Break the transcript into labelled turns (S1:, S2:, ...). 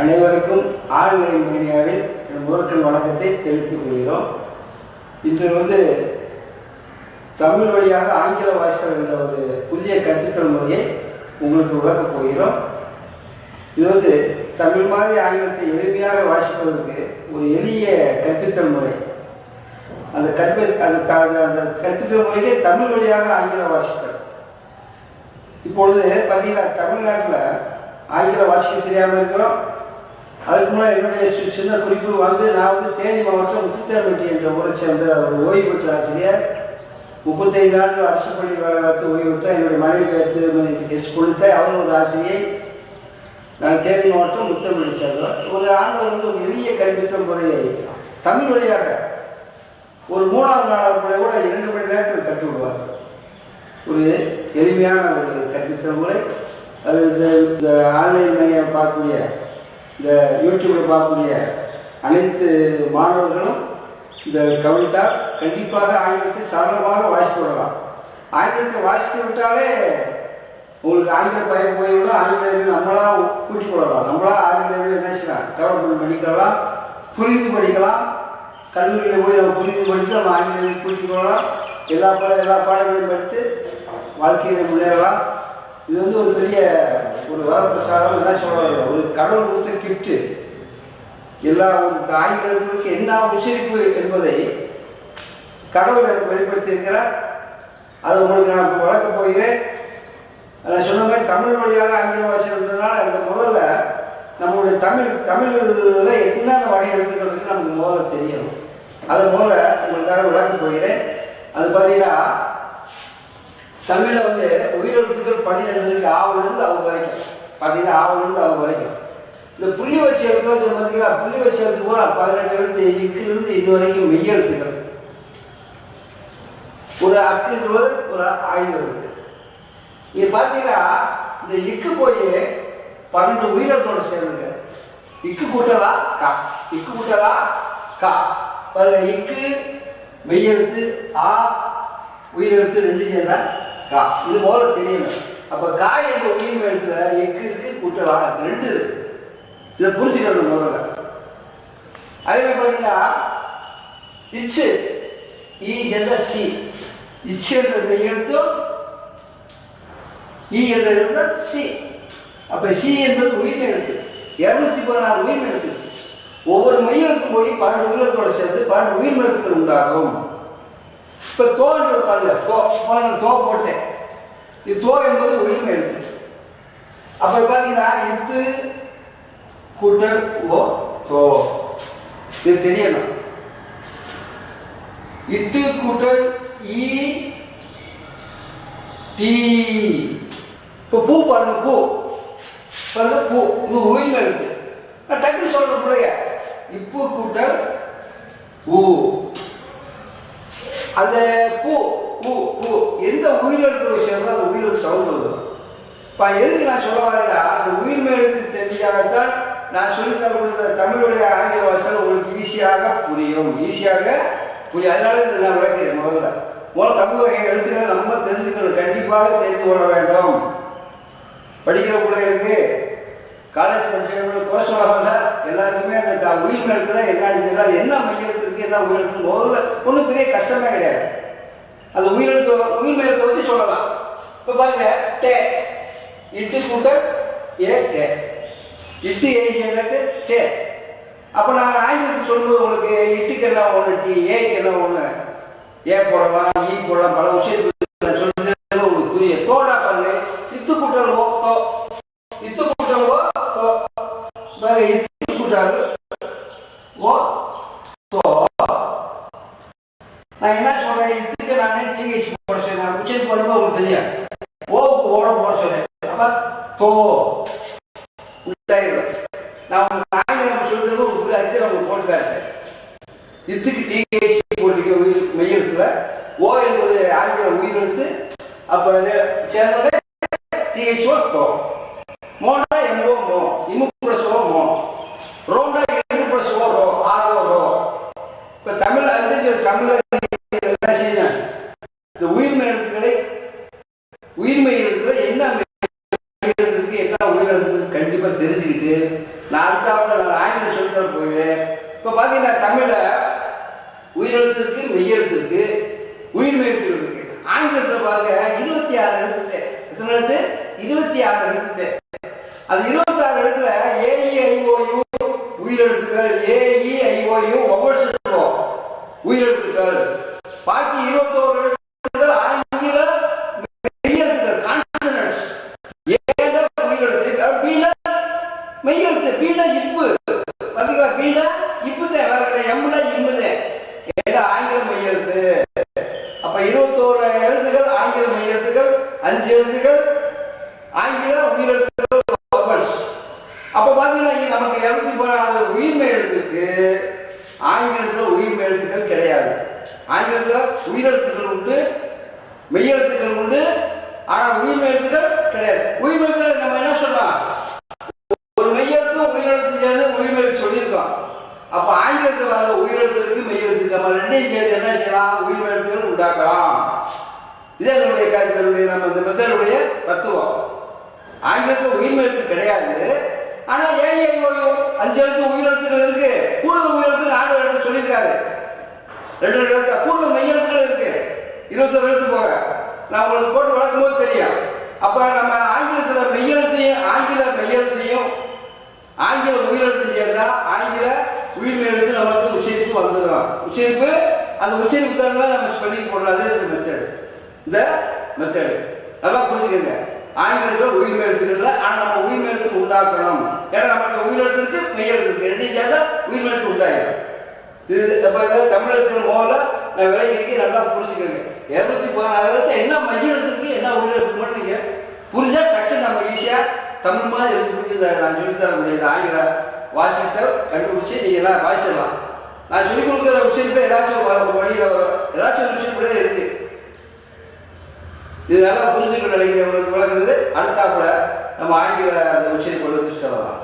S1: அனைவருக்கும் ஆழ்நிலை மீடியாவில் என் முதற்கண் வணக்கத்தை தெரிவித்துக் கொள்கிறோம். இன்று வந்து தமிழ் வழியாக ஆங்கில வாசித்தல் என்ற ஒரு புதிய கற்பித்தல் முறையை உங்களுக்கு விளக்கப் போகிறோம். இது வந்து தமிழ் மாதிரி ஆங்கிலத்தை எளிமையாக வாசிப்பதற்கு ஒரு எளிய கற்பித்தல் முறை. அந்த கற்பி அந்த அந்த- அந்த கற்பித்தல் முறையே தமிழ் வழியாக ஆங்கில வாசித்தல். இப்பொழுது பார்த்தீங்கன்னா தமிழ்நாட்டில் ஆங்கில வாசிக்க தெரியாமல் இருக்கிறோம். அதுக்கு முன்னாடி என்னுடைய சி- சின்ன குறிப்பு வந்து நான் வந்து தேனி மாவட்டம் முத்துத்தேர்பட்டி என்ற ஊரை சேர்ந்த ஒரு ஓய்வு பெற்ற ஆசிரியர். முப்பத்தைந்து ஆண்டு அரசு பள்ளி ஓய்வு பெற்ற என்னுடைய மனைவி பேர் திருமதி எஸ் கொடுத்த அவர் ஒரு ஆசிரியை. நான் தேனி மாவட்டம் முத்தமிழ் சேர்ந்தோம் ஒரு ஆண்டு வந்து ஒரு எளிய கல்வித்தல் முறையை தமிழ் வழியாக ஒரு மூணாவது நாளாவது முறை கூட இரண்டு மணி நேரத்தில் கற்று விடுவார் ஒரு எளிமையான ஒரு கற்பித்தல் முறை. அது இந்த இந்த ஆன்லைன் மீடியா பார்க்கக்கூடிய இந்த யூடியூப்பில் பார்க்கக்கூடிய அனைத்து மாணவர்களும் இந்த கவனித்தால் கண்டிப்பாக ஆங்கிலத்தை சரளமாக வாசித்து விடலாம் ஆங்கிலத்தை வாசித்து விட்டாலே உங்களுக்கு ஆங்கில பயம் போய்விடும் ஆங்கிலம் நம்மளா கூட்டி கொள்ளலாம். நம்மளா ஆங்கிலம் என்ன செய்யலாம்? டெவலப்மெண்ட் பண்ணிக்கலாம் புரிந்து படிக்கலாம். கல்லூரியில் போய் நம்ம புரிந்து படித்து நம்ம ஆங்கிலம் கூட்டி கொள்ளலாம். எல்லா பாட எல்லா பாடங்களையும் படித்து வாழ்க்கையில் முன்னேறலாம். இது வந்து ஒரு பெரிய ஒரு வரப்பிரசாதம் என்ன சொல்லுவாங்க ஒரு கடவுள் கொடுத்த கிஃப்ட்டு எல்லா ஒரு ஆங்கிலங்களுக்கு என்ன உச்சரிப்பு என்பதை கடவுள் எனக்கு வெளிப்படுத்தியிருக்கிறார். அது உங்களுக்கு நான் வளர்க்க போகிறேன். நான் சொன்ன மாதிரி தமிழ் மொழியாக ஆங்கில வாசி இருந்ததுனால அந்த முதல்ல நம்மளுடைய தமிழ் தமிழில் என்னென்ன வகை எழுத்துக்கள் நமக்கு முதல்ல தெரியணும். அது முதல்ல உங்களுக்காக விளக்க போகிறேன். அது பார்த்தீங்கன்னா தமிழில் வந்து உயிரெழுத்துக்கள் பன்னிரெண்டு இருக்கு ஆவிலிருந்து அவங்க வரைக்கும். பார்த்தீங்கன்னா ஆவலிருந்து அவங்க வரைக்கும். இந்த புள்ளி வச்சு எழுத்து பார்த்தீங்கன்னா புள்ளி வச்சு எழுத்து போல பதினெட்டு எழுத்து இக்கிலிருந்து இது வரைக்கும் மெய் எழுத்துக்கள் ஒரு அக்குன்றது ஒரு ஆயுதம் இது பார்த்தீங்கன்னா இந்த இக்கு போய் பன்னெண்டு உயிரினத்தோட சேர்ந்துங்க. இக்கு கூட்டலா கா. இக்கு கூட்டலா கா. பாருங்க இக்கு மெய்யெழுத்து ஆ உயிரெழுத்து ரெண்டு சேர்ந்தா கா இது போல தெரியணும். அப்ப கா என்ற உயிர் எழுத்துல எக்கு இருக்கு கூட்டலா இருக்கு, ரெண்டு இருக்கு. இதை புரிஞ்சுக்கணும் முதல்ல. அதே மாதிரி பார்த்தீங்கன்னா இச்சு ஈ என்ற சி. இச்சு என்ற எழுத்தும் ஈ என்ற எழுத்து சி. அப்ப சி என்பது உயிர் எழுத்து இருநூத்தி பதினாறு உயிர் எழுத்து ஒவ்வொரு மையத்துக்கும் போய் பன்னெண்டு உயிரத்தோட சேர்ந்து பன்னெண்டு உயிர் எழுத்துக்கள் உண்டாகும். இப்போ தோன்றது பாருங்க. தோ தோ போட்டேன். இது தோ என்பது உயிர் எழுத்து அப்போ பார்த்தீங்கன்னா இத்து கூட்டல் ஓ தோ. இது தெரியணும் இட்டு கூட்டல் ஈ டி. இப்போ பூ பாருங்க பூ பாருங்க பூ இது உயிர் எழுத்து நான் டக்குனு சொல்ற பிள்ளைய இப்பு கூட்டல் ஊ அந்த பூ பூ பூ எந்த உயிரெழுத்து சேர்ந்தோ அந்த உயிரெழுத்து சவுண்ட் வந்துடும் இப்போ எதுக்கு நான் சொல்ல வரேன்னா அந்த உயிர் வழியாகத்தான் நான் சொல்லி தரக்கூடிய தமிழுடைய ஆங்கில வாசல் உங்களுக்கு ஈஸியாக புரியும். ஈஸியாக புரியும். அதனால இதை நான் விளக்கிறேன் முதல்ல. முதல்ல தமிழ் வகை எழுத்துக்களை நம்ம தெரிஞ்சுக்கணும். கண்டிப்பாக தெரிந்து கொள்ள வேண்டும். படிக்கிற பிள்ளைகளுக்கு காலேஜ் படிச்சவங்களுக்கு கோர்ஸ் எல்லாருக்குமே அந்த உயிர் எழுத்துல என்ன எழுதுனா என்ன மையெழுத்து இருக்கு என்ன உயிரெழுத்து முதல்ல ஒன்றும் பெரிய கஷ்டமே கிடையாது. அந்த உயிரெழுத்து உயிர் மையத்தை வச்சு சொல்லலாம். இப்போ பாருங்க டே. இட்டு கூட்டல் ஏ டே. இட்டு ஏ டே அப்போ நாங்கள் ஆங்கிலத்தில் சொல்லும்போது உங்களுக்கு இட்டுக்கு என்ன ஒன்று டி ஏக்கு என்ன ஒன்று ஏ போடலாம் ஈ போடலாம் பல விஷயத்துக்கு நான் உங்களுக்கு புரிய தோடா பாருங்க. இத்து கூட்டல் ஓ தோ. இத்து கூட்டல் ஓ தோ. பாருங்க இத்து கூட்டல் ஓ தோ. நான் என்ன சொல்றேன்? இதுக்கு நான் டிஹெச் போட சொன்னேன் உச்சரிப்பு பண்ணும்போது உங்களுக்கு ஓவுக்கு ஓட போட சொன்னேன் தோ. உண்டாயிரும் நான் உங்களுக்கு ஆங்கிலம் சொல்றது உங்களுக்கு அதுக்கு நம்ம உங்களுக்கு போட்டு காட்டுறேன். இதுக்கு டிஹெச் போட்டிருக்க உயிர் மெய்யெழுத்துல ஓ என்பது ஆங்கில உயிரெழுத்து அப்ப இது சேர்ந்தோடனே டிஹெச் ஓ மோனா எம்ஓ மோ. இம்மு Adiós. ஆங்கில அப்போ பார்த்தீங்கன்னா அப்ப நமக்கு எழுதி போனாது உயிர்மை எழுத்துக்கு ஆங்கிலத்துல உயிர்மை எழுத்துக்கள் கிடையாது ஆங்கிலத்துல உயிரெழுத்துக்கள் உண்டு மெய்யெழுத்துக்கள் உண்டு ஆனா உயிர்மை எழுத்துக்கள் கிடையாது உயிர்மை நம்ம என்ன சொல்லலாம் ஒரு மெய்யெழுத்தும் உயிரெழுத்து சேர்ந்து உயிர்மை சொல்லியிருக்கோம் அப்ப ஆங்கிலத்தில் வர உயிரெழுத்துக்கு மெய்யெழுத்து நம்ம ரெண்டையும் சேர்த்து என்ன செய்யலாம் உயிர்மை எழுத்துக்கள் உண்டாக்கலாம். இதே என்னுடைய கருத்துடைய நம்ம இந்த மெத்தருடைய தத்துவம். கிடையாது. ஆனா ஏஐஓயோ அஞ்சு எழுத்து உயிரெழுத்துக்கள் இருக்கு. கூடுதல் உயிரெழுத்துக்கு ஆண்டு எழுத்து சொல்லியிருக்காரு. ரெண்டு ரெண்டு எழுத்து கூடுதல் மெய்யெழுத்துக்கள் இருக்கு. இருபத்தொரு எழுத்து போக. நான் உங்களுக்கு போட்டு வளர்க்கும் போது தெரியும். அப்ப நம்ம ஆங்கிலத்தில் மெய்யெழுத்தையும் ஆங்கில மெய்யெழுத்தையும் ஆங்கில உயிரெழுத்து சேர்ந்தா ஆங்கில உயிர் எழுத்து நமக்கு உச்சரிப்பு வந்துடும். உச்சரிப்பு அந்த உச்சரிப்பு தான் நம்ம ஸ்பெல்லிங் போடுறது இந்த மெத்தடு இந்த மெத்தடு நல்லா புரிஞ்சுக்கங்க. ஆங்கிலத்தில் உயிர் எழுத்துக்கள் ஆனால் நம்ம உண்டாக்கணும். ஏன்னா நமக்கு உயிரெழுத்துக்கு மெய்யெழுத்து இருக்கு. ரெண்டையும் சேர்ந்தா உயிர்மை உண்டாயிடும் இது தமிழகத்தில் போல நான் விளையாடி நல்லா புரிஞ்சுக்கோங்க. இரநூத்தி பதினாறு என்ன மைய என்ன உயிர் எழுத்து மட்டும் நீங்கள் புரிஞ்சா டக்கு நம்ம ஈஸியாக தமிழ் மாதிரி எழுத்து இந்த நான் சொல்லித்தர முடியாது. ஆங்கில வாசித்த கண்டுபிடிச்சி நீங்கள் எல்லாம் வாசிடலாம் நான் சொல்லிக் கொடுக்குற விஷயத்துல ஏதாச்சும் வழியில் வரும். ஏதாச்சும் ஒரு கூட இருக்கு. இதனால நல்லா புரிஞ்சுக்க நினைக்கிறேன் விளக்குறது அடுத்தாப்புல நம்ம ஆங்கில அந்த விஷயத்தை கொண்டு வந்து சொல்லலாம்.